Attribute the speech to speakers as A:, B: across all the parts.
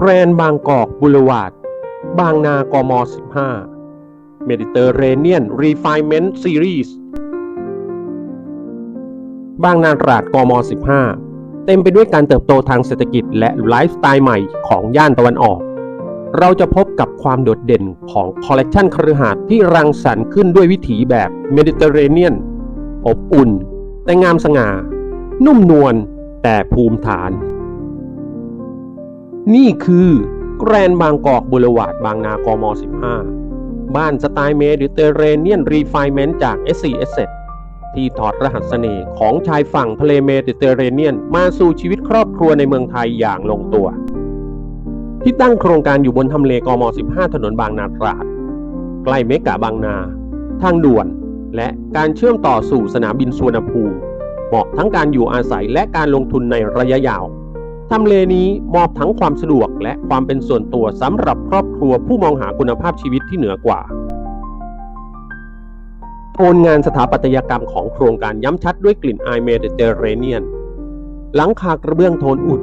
A: แกรนบางกอกบุรวาด บางนากม 15 Mediterranean Refinement Series บางนาตราดกม 15 เต็มไปด้วยการเติบโตทางเศรษฐกิจและไลฟ์สไตล์ใหม่ของย่านตะวันออก เราจะพบกับความโดดเด่นของคอลเลกชันคฤหาสน์ที่รังสรรค์ขึ้นด้วยวิถีแบบเมดิเตอร์เรเนียน อบอุ่น แต่งามสง่า นุ่มนวลแต่ภูมิฐาน นี่คือแกรนบางกอกบุรวาดบางนากม 15 บ้านสไตล์เมดิเตอร์เรเนียนรีไฟเมนต์จาก SC s ที่ถอดรหัสเสน่ห์ของชายฝั่งทะเลเมดิเตอร์เรเนียน มาสู่ชีวิตครอบครัวในเมืองไทยอย่างลงตัว ที่ตั้งโครงการอยู่บนทำเลกม 15 ถนนบางนาตราด ใกล้เมกะบางนา ทางด่วน และการเชื่อมต่อสู่สนามบินสุวรรณภูมิเหมาะทั้งการอยู่อาศัยและการลงทุนในระยะยาว ทำเลนี้มอบทั้งความสะดวกและความเป็นส่วนตัวสำหรับครอบครัวผู้มองหาคุณภาพชีวิตที่เหนือกว่าโทนงานสถาปัตยกรรมของโครงการย้ำชัดด้วยกลิ่นอายเมดิเตอร์เรเนียน หลังคากระเบื้องโทนอุด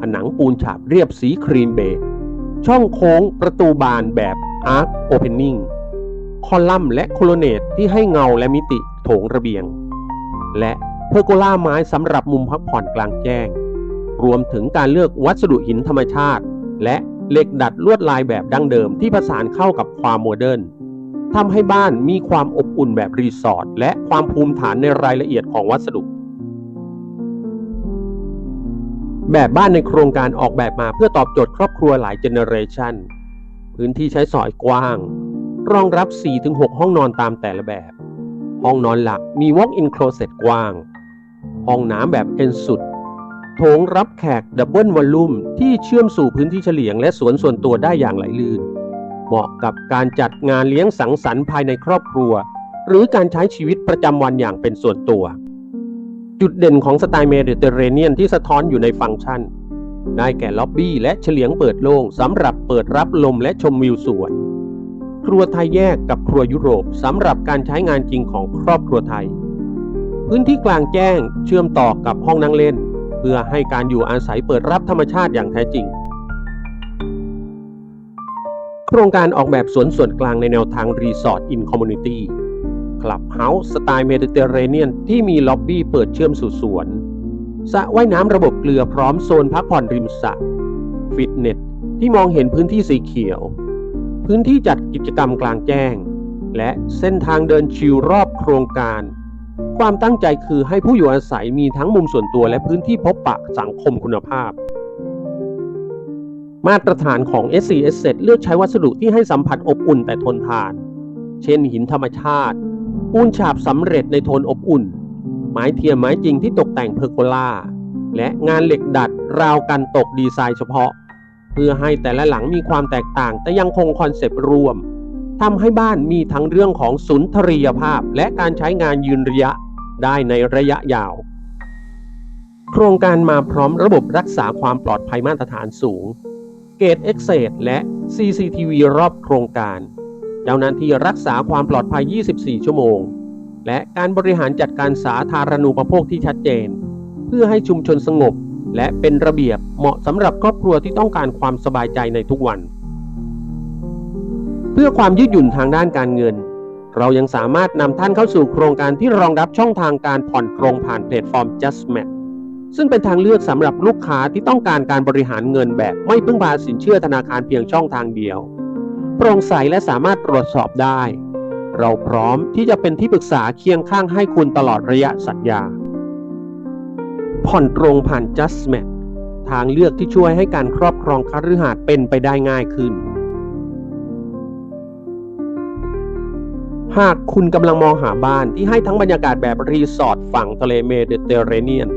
A: ผนังปูนฉาบเรียบสีครีมเบจช่องโค้งประตูบานแบบอาร์คโอเพนนิ่งคอลัมน์และโคโลเนตที่ให้เงาและมิติโถงระเบียง และเพอร์โกล่าไม้สำหรับมุมพักผ่อนกลางแจ้ง รวมถึงการเลือกวัสดุหินธรรมชาติ และเหล็กดัดลวดลายแบบดั้งเดิมที่ผสานเข้ากับความโมเดิร์นทำให้บ้านมีความอบอุ่นแบบรีสอร์ทและความภูมิฐานในรายละเอียดของวัสดุ แบบบ้านในโครงการออกแบบมาเพื่อตอบโจทย์ครอบครัวหลายเจเนอเรชันพื้นที่ใช้สอยกว้าง รองรับ 4-6 ห้องนอนตามแต่ละแบบ ห้องนอนหลักมี walk-in closet กว้าง ห้องน้ำแบบเอ็นสุด โถงรับแขกดับเบิลวอลลุ่มที่เชื่อมสู่พื้นที่เฉลียงและสวนส่วนตัวได้อย่างไหลลื่น เหมาะกับการจัดงานเลี้ยงสังสรรค์ภายในครอบครัว หรือการใช้ชีวิตประจำวันอย่างเป็นส่วนตัว จุดเด่นของสไตล์เมดิเตอร์เรเนียนที่สะท้อนอยู่ในฟังก์ชัน ได้แก่ล็อบบี้และเฉลียงเปิดโล่งสำหรับเปิดรับลมและชมวิวสวน ครัวไทยแยกกับครัวยุโรปสำหรับการใช้งานจริงของครอบครัวไทย พื้นที่กลางแจ้งเชื่อมต่อกับห้องนั่งเล่น พื่อให้การอยู่อาศัยเปิดรับธรรมชาติอย่างแท้จริง โครงการออกแบบสวนส่วนกลางในแนวทางรีสอร์ทอินคอมมูนิตี้คลับเฮาส์สไตล์เมดิเตอร์เรเนียนที่มีล็อบบี้เปิดเชื่อมสู่สวนสระว่ายน้ำระบบเกลือพร้อมโซนพักผ่อนริมสระฟิตเนสที่มองเห็นพื้นที่สีเขียว พื้นที่จัดกิจกรรมกลางแจ้ง และเส้นทางเดินชิลรอบโครงการ ความตั้งใจคือให้ผู้อยู่อาศัยมีทั้งมุมส่วนตัวและพื้นที่พบปะสังคมคุณภาพ มาตรฐานของ SC s เลือกใช้วัสดุที่ให้สัมผัสอบอุ่นแต่ทนทาน เช่นหินธรรมชาติปูนฉาบสำเร็จในโทนอบอุ่น ไม้เทียมไม้จริงที่ตกแต่งเพอร์โกล่า และงานเหล็กดัดราวกันตกดีไซน์เฉพาะ เพื่อให้แต่ละหลังมีความแตกต่างแต่ยังคงคอนเซปต์รวม ทำให้บ้านมีทั้งเรื่องของสุนทรียภาพ และการใช้งานยืนระยะได้ในระยะยาว โครงการมาพร้อมระบบรักษาความปลอดภัยมาตรฐานสูง เกตเอ็กเซดและ CCTV รอบโครงการ เจ้าหน้าที่รักษาความปลอดภัย 24 ชั่วโมง และการบริหารจัดการสาธารณูปโภคที่ชัดเจน เพื่อให้ชุมชนสงบและเป็นระเบียบเหมาะสำหรับครอบครัวที่ต้องการความสบายใจในทุกวัน เพื่อความยืดหยุ่นทางด้านการเงิน เรายังสามารถนำท่านเข้าสู่โครงการที่รองรับช่องทางการผ่อนตรงผ่านแพลตฟอร์ม JustMat ซึ่งเป็นทางเลือกสำหรับลูกค้าที่ต้องการการบริหารเงินแบบไม่พึ่งพาสินเชื่อธนาคารเพียงช่องทางเดียว โปร่งใสและสามารถตรวจสอบได้ เราพร้อมที่จะเป็นที่ปรึกษาเคียงข้างให้คุณตลอดระยะสัญญา ผ่อนตรงผ่าน JustMat ทางเลือกที่ช่วยให้การครอบครองคฤหาสน์เป็นไปได้ง่ายขึ้น หากคุณกำลังมองหาบ้านที่ให้ทั้งบรรยากาศแบบรีสอร์ทฝั่งทะเลเมดิเตอร์เรเนียน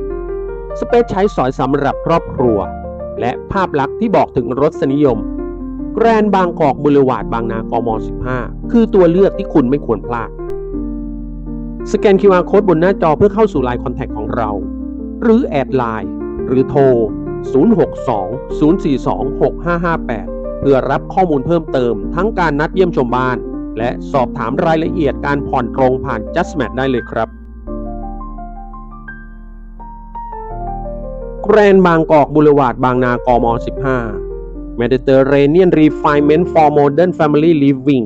A: สเปซใช้สอยสำหรับครอบครัว และภาพลักษณ์ที่บอกถึงรสนิยม แกรนบางกอกบุรวาดบางนากม 15 คือตัวเลือกที่คุณไม่ควรพลาด สแกน QR Code บนหน้าจอเพื่อเข้าสู่ไลน์คอนแทคของเรา หรือแอดไลน์หรือโทร 062 042 6558 เพื่อรับข้อมูลเพิ่มเติมทั้งการนัดเยี่ยมชมบ้าน และสอบถามรายละเอียดการผ่อนตรงผ่าน JustMat ได้เลยครับ แกรนบางกอกบุรวาดบางนากม 15 Mediterranean Refinement for Modern Family Living